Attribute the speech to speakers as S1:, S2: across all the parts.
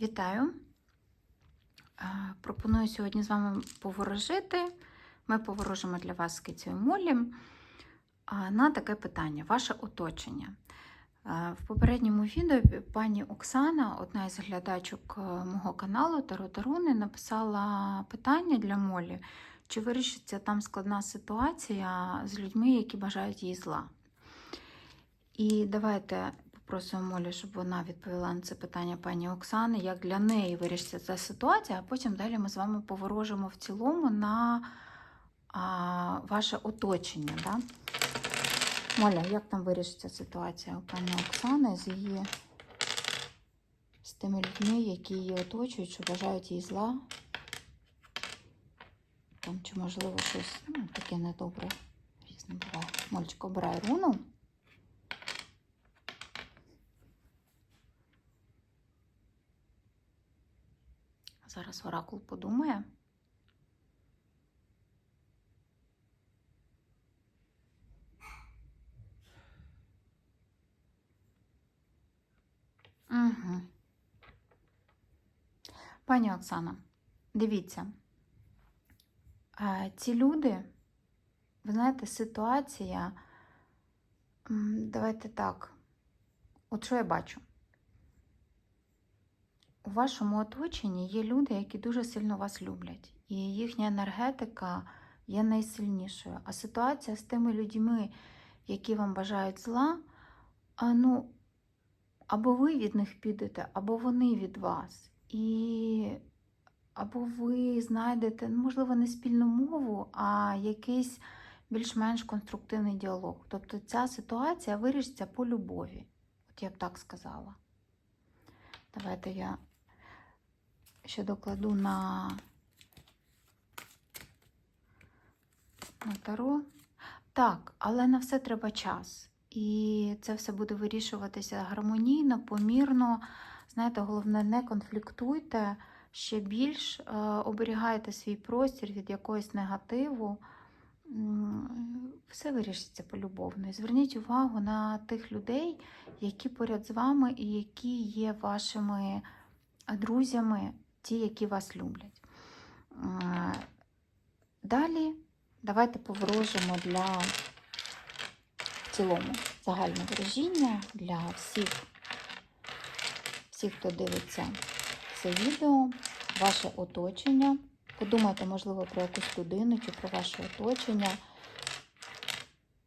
S1: Вітаю! Е, Пропоную сьогодні з вами поворожити. Ми поворожимо для вас з кицею Молі е, на таке питання: ваше оточення. Е, В попередньому відео пані Оксана, одна із глядачок мого каналу Таро Таруни, написала питання для Молі, чи вирішиться там складна ситуація з людьми, які бажають їй зла. І давайте попросимо Молі, щоб вона відповіла на це питання пані Оксани, як для неї вирішиться ця ситуація, а потім далі ми з вами поворожимо в цілому на а, ваше оточення. Да? Моля, як там вирішиться ситуація у пані Оксани з її з тими людьми, які її оточують, що бажають їй зла? Там чи можливо щось ну, таке недобре різне буває. Мольчик, обирай руну. Зараз оракул подумає. Угу. Пані Оксана, дивіться, ці люди, ви знаєте, ситуація, давайте так, от що я бачу? У вашому оточенні є люди, які дуже сильно вас люблять, і їхня енергетика є найсильнішою. А ситуація з тими людьми, які вам бажають зла, ну, або ви від них підете, або вони від вас. І або ви знайдете, ну, можливо, не спільну мову, а якийсь більш-менш конструктивний діалог. Тобто ця ситуація вирішиться по любові. От я б так сказала. Давайте я ще докладу на, на таро. Так, але на все треба час. І це все буде вирішуватися гармонійно, помірно. Знаєте, головне, не конфліктуйте ще більш, е, оберігайте свій простір від якогось негативу. Все вирішиться полюбовно. І зверніть увагу на тих людей, які поряд з вами і які є вашими друзями, ті, які вас люблять. Далі давайте поворожимо для в цілому загальне виражіння для всіх, всіх, хто дивиться це відео, ваше оточення. Подумайте, можливо, про якусь людину чи про ваше оточення,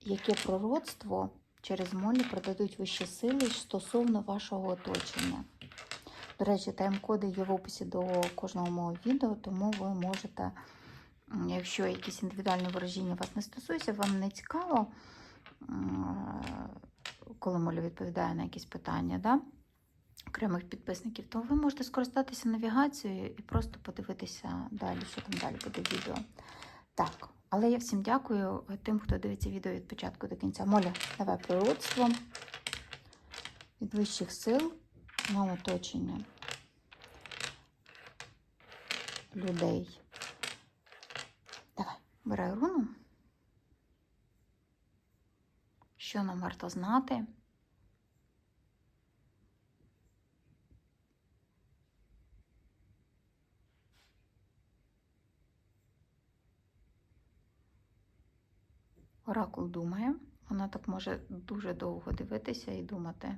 S1: яке пророцтво через молі продадуть вищі сили стосовно вашого оточення. До речі, тайм-коди є в описі до кожного мого відео, тому ви можете, якщо якісь індивідуальні вираження вас не стосуються, вам не цікаво, коли Моля відповідає на якісь питання да, окремих підписників, то ви можете скористатися навігацією і просто подивитися далі, що там далі буде відео. Так, але я всім дякую тим, хто дивиться відео від початку до кінця. Моля, давай пророцтво від вищих сил вам оточення людей. Давай, бирай руну. Що нам варто знати? Оракул думає. Вона так може дуже довго дивитися і думати.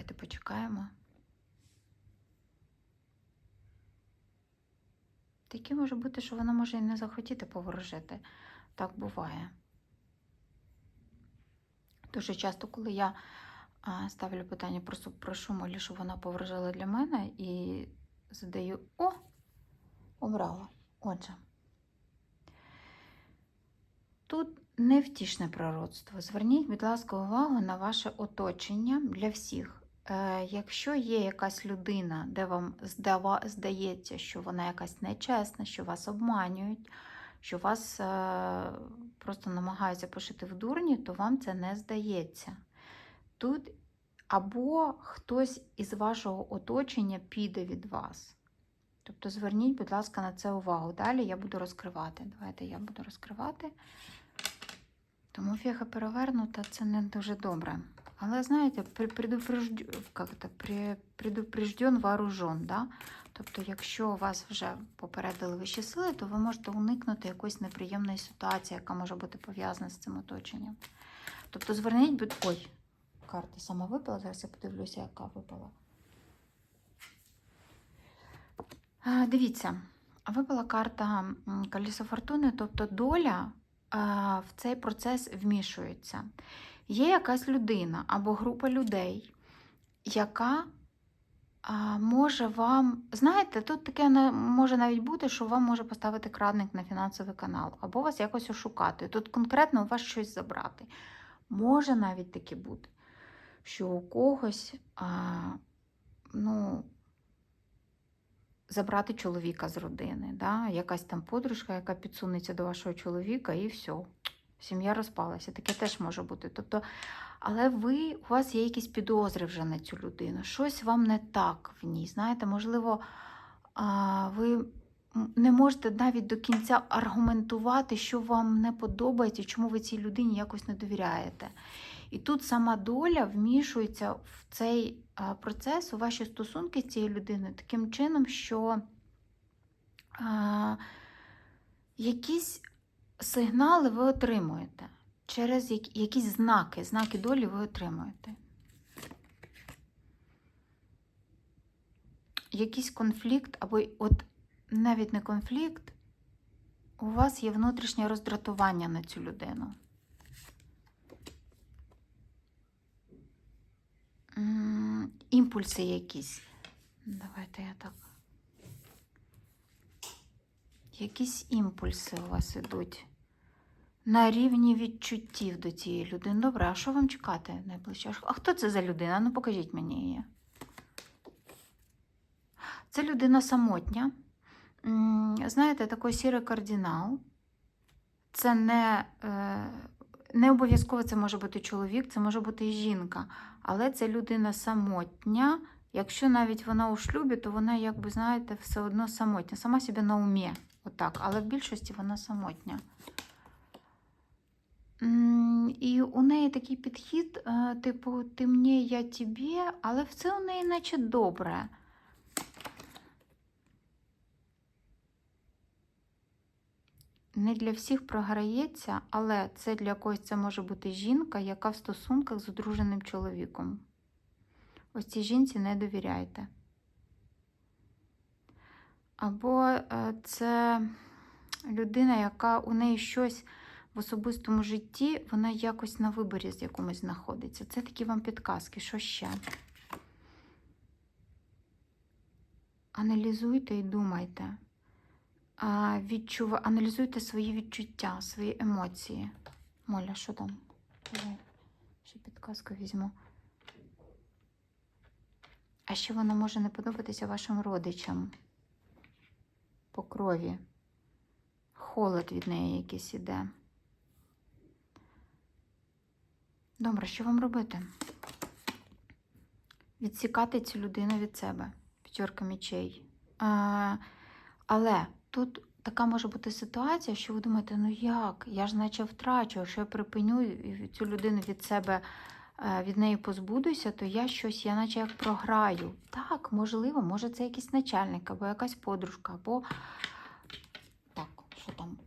S1: Давайте почекаємо. Таке може бути, що вона може і не захотіти поворожити. Так буває. Дуже часто, коли я ставлю питання, просто прошу молі, щоб вона поворожила для мене і задаю О! Обрала. Отже. Тут невтішне пророцтво. Зверніть, будь ласка, увагу на ваше оточення для всіх. Е, якщо є якась людина, де вам здається, що вона якась нечесна, що вас обманюють, що вас е, просто намагаються пошити в дурні, то вам це не здається. Тут або хтось із вашого оточення піде від вас. Тобто зверніть, будь ласка, на це увагу. Далі я буду розкривати. Давайте я буду розкривати. Тому фіга перевернута це не дуже добре. Але знаєте, предупрежден, вооружен, да? Тобто, якщо вас вже попередили вищі сили, то ви можете уникнути якоїсь неприємної ситуації, яка може бути пов'язана з цим оточенням. Тобто зверніть, будь... Ой, карта сама випала, зараз я подивлюся, яка випала. Дивіться, випала карта м, Колесо Фортуни, тобто доля в цей процес вмішується. Є якась людина або група людей, яка а, може вам. Знаєте, тут таке може навіть бути, що вам може поставити крадник на фінансовий канал, або вас якось ошукати. Тут конкретно у вас щось забрати. Може навіть таке бути, що у когось а, ну, забрати чоловіка з родини. Да? Якась там подружка, яка підсунеться до вашого чоловіка, і все. Сім'я розпалася. Таке теж може бути. Тобто, але ви, у вас є якісь підозри вже на цю людину. Щось вам не так в ній. Знаєте, можливо, ви не можете навіть до кінця аргументувати, що вам не подобається, чому ви цій людині якось не довіряєте. І тут сама доля вмішується в цей процес, у ваші стосунки з цією людиною таким чином, що якісь сигнали ви отримуєте. Через якісь знаки, знаки долі ви отримуєте. Якийсь конфлікт, або от навіть не конфлікт, у вас є внутрішнє роздратування на цю людину. Імпульси якісь. Давайте я так. Якісь імпульси у вас ідуть на рівні відчуттів до цієї людини. Добре, а що вам чекати найближче? А хто це за людина? Ну покажіть мені її. Це людина самотня. Знаєте, такий сірий кардинал. Це не, е, не обов'язково це може бути чоловік, це може бути і жінка. Але це людина самотня. Якщо навіть вона у шлюбі, то вона, якби знаєте, все одно самотня. Сама себе на умі. Отак. Але в більшості вона самотня. І у неї такий підхід, е, типу, ти мені, я тобі, але все у неї наче добре. Не для всіх програється, але це для когось це може бути жінка, яка в стосунках з одруженим чоловіком. Ось цій жінці не довіряйте. Або е, це людина, яка у неї щось в особистому житті, вона якось на виборі з якомусь знаходиться. Це такі вам підказки. Що ще? Аналізуйте і думайте. Відчув... Аналізуйте свої відчуття, свої емоції. Моля, що там? Давай, ще підказку візьму. А ще вона може не подобатися вашим родичам по крові. Холод від неї якийсь іде. Добре, що вам робити? Відсікати цю людину від себе. П'ятерка мечей. А, але тут така може бути ситуація, що ви думаєте, ну як? Я ж наче втрачу, якщо я припиню цю людину від себе, е, від неї позбудуся, то я щось, я наче як програю. Так, можливо, може це якийсь начальник, або якась подружка, або. Так, що там?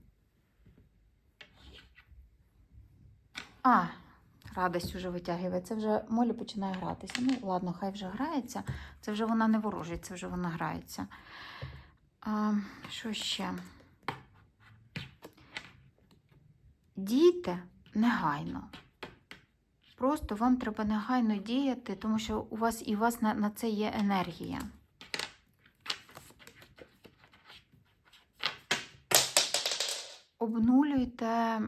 S1: А, радость вже витягує. Це вже Молі починає гратися. Ну, ладно, хай вже грається. Це вже вона не ворожить, це вже вона грається. А, що ще? Дійте негайно. Просто вам треба негайно діяти, тому що у вас і у вас на, на це є енергія. Обнулюйте.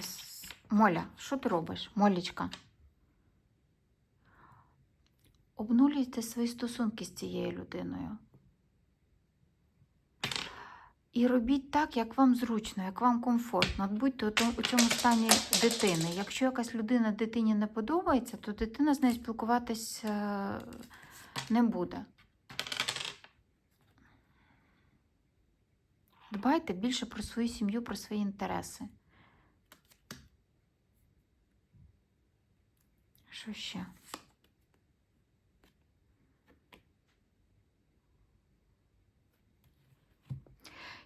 S1: С- Моля, що ти робиш? Молічка. Обнулюйте свої стосунки з цією людиною. І робіть так, як вам зручно, як вам комфортно. От будьте у цьому стані дитини. Якщо якась людина дитині не подобається, то дитина з нею спілкуватись е, не буде. Дбайте більше про свою сім'ю, про свої інтереси. Що ще?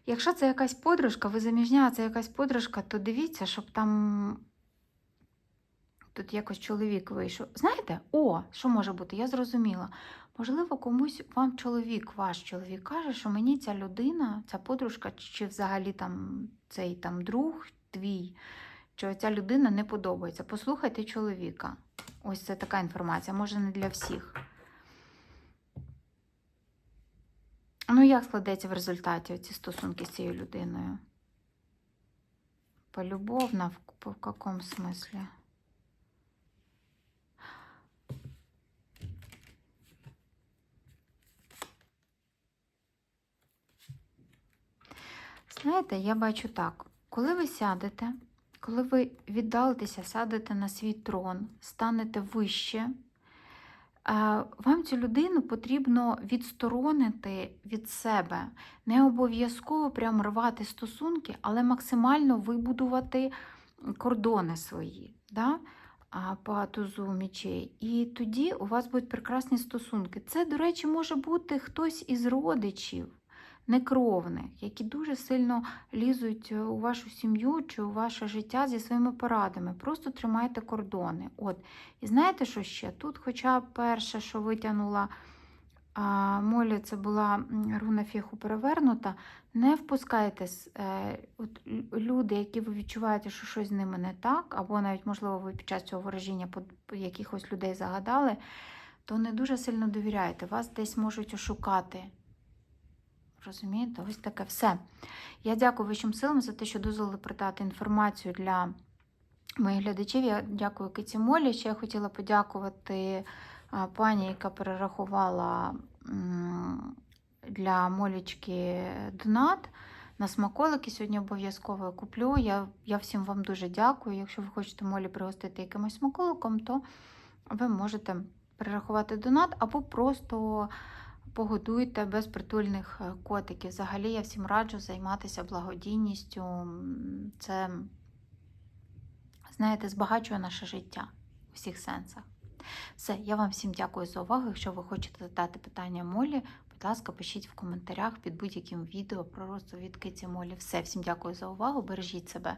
S1: Якщо це якась подружка, ви заміжня, це якась подружка, то дивіться, щоб там тут якось чоловік вийшов. Знаєте, о, що може бути? Я зрозуміла. Можливо, комусь вам чоловік, ваш чоловік каже, що мені ця людина, ця подружка, чи взагалі там цей там друг твій, що ця людина не подобається. Послухайте чоловіка. Ось це така інформація, може не для всіх. Ну, як складеться в результаті ці стосунки з цією людиною? Полюбовно, в, в, в якому смислі? Знаєте, я бачу так, коли ви сядете, коли ви віддалитеся, сядете на свій трон, станете вище, е, вам цю людину потрібно відсторонити від себе. Не обов'язково прям рвати стосунки, але максимально вибудувати кордони свої. Да? По тузу мічей. І тоді у вас будуть прекрасні стосунки. Це, до речі, може бути хтось із родичів некровних, які дуже сильно лізуть е, у вашу сім'ю чи у ваше життя зі своїми порадами. Просто тримайте кордони. От. І знаєте, що ще? Тут, хоча перше, що витягнула а, Молі, це була руна фіху перевернута, не впускайте е, от, люди, які ви відчуваєте, що щось з ними не так, або навіть, можливо, ви під час цього ворожіння якихось людей загадали, то не дуже сильно довіряйте. Вас десь можуть ошукати. Розумієте, ось таке все. Я дякую вищим силам за те, що дозволили придати інформацію для моїх глядачів. Я дякую Киті Молі. Ще я хотіла подякувати пані, яка перерахувала для Молічки донат. На смаколики сьогодні обов'язково куплю. Я, я всім вам дуже дякую. Якщо ви хочете Молі пригостити якимось смаколиком, то ви можете перерахувати донат або просто погодуйте безпритульних е, котиків. Взагалі я всім раджу займатися благодійністю. Це, знаєте, збагачує наше життя у всіх сенсах. Все, я вам всім дякую за увагу. Якщо ви хочете задати питання Молі, будь ласка, пишіть в коментарях під будь-яким відео про розповідки ці Молі. Все, всім дякую за увагу. Бережіть себе.